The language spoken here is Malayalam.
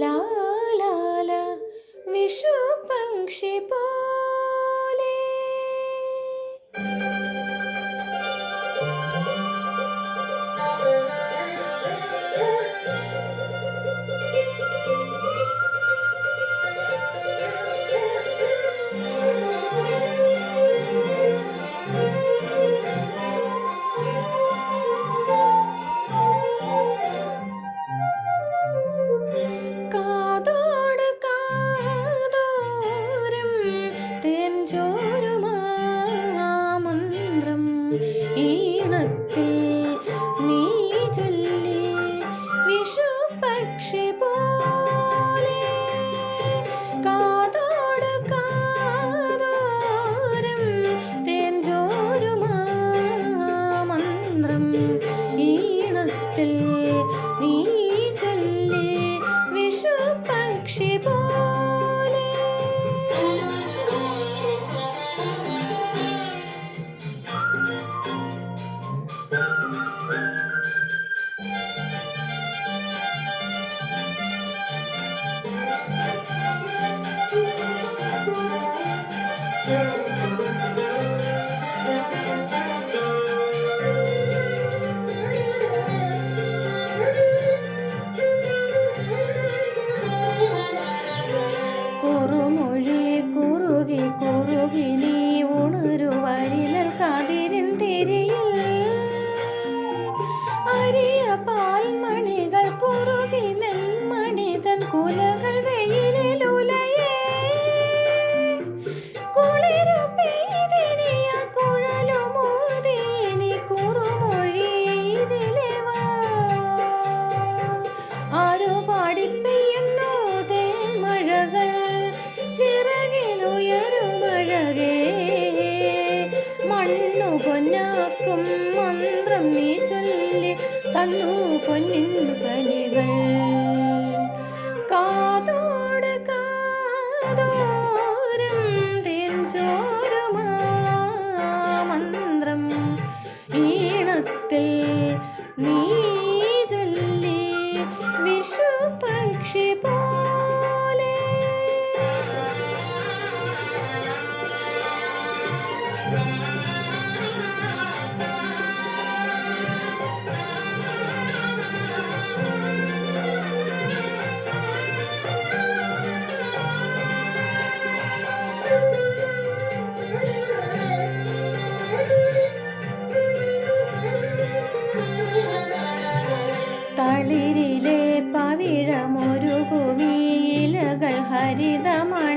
ലാലാല വിഷു പക്ഷി പോ കുറുമൊഴി കുറുകി കുറുകി നീ ഉണരു വരിലൽ കതിരിൻ തിരിയിൽ അരിയ പാൽമണികൾ കുറുകി നെൽമണിതൻ കുല വന്നു പൊന്നിൻ പണികൾ. കാതോട് കാതോരം തേൻചോരുമാ മന്ത്രം. ഈണത്തിൽ നീ ഹരിതമഴ